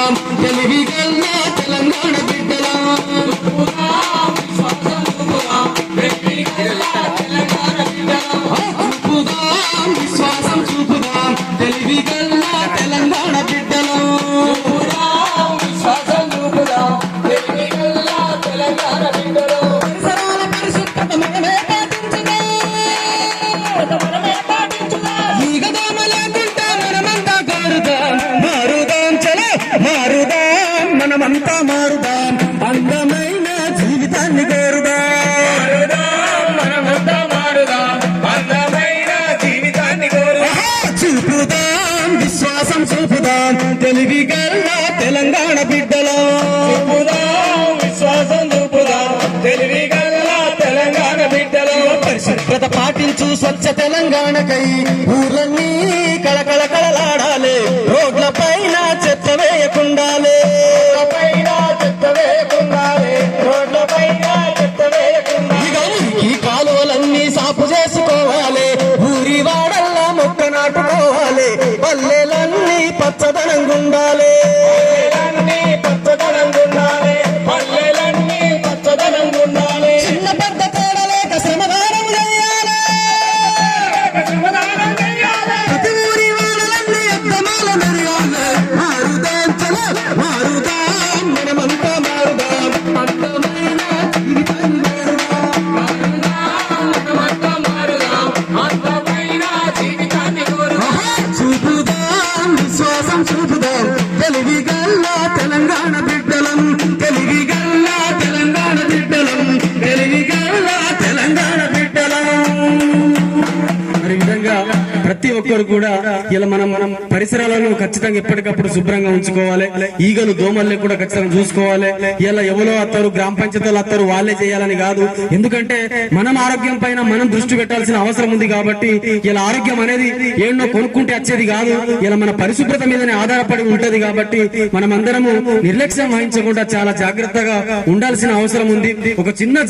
mom. మారుదాం. అందమైన జీవితాన్ని కోరుదాం. చూపుదాం విశ్వాసం చూపుదాం తెలివి గల్ల తెలంగాణ బిడ్డలో విశ్వాసం చూపుదాం. తెలివి గల్ల తెలంగాణ బిడ్డలో. పరిశుభ్రత పాటించు స్వచ్ఛ తెలంగాణకై. ఊర్లన్నీ కళకళ కళలాడాలి చేసుకోవాలి. ఊరి వాడల్లా మొక్క నాటుకోవాలి. పల్లెలన్నీ పచ్చదనంగా ఉండాలి పల్లెలన్నీ ఒక్కరు కూడా ఇలా మనం మనం పరిసరాలను ఖచ్చితంగా ఎప్పటికప్పుడు శుభ్రంగా ఉంచుకోవాలి. ఈగలు దోమల్ని కూడా ఖచ్చితంగా చూసుకోవాలి. ఇలా ఎవరో అత్తారు గ్రామ పంచాయతీలు అత్తారు వాళ్ళే చేయాలని కాదు. ఎందుకంటే మనం ఆరోగ్యం పైన మనం దృష్టి పెట్టాల్సిన అవసరం ఉంది కాబట్టి ఇలా ఆరోగ్యం అనేది ఏన్నో కొనుక్కుంటే వచ్చేది కాదు. ఇలా మన పరిశుభ్రత మీదనే ఆధారపడి ఉంటది కాబట్టి మనం అందరము నిర్లక్ష్యం వహించకుండా చాలా జాగ్రత్తగా ఉండాల్సిన అవసరం ఉంది. ఒక చిన్న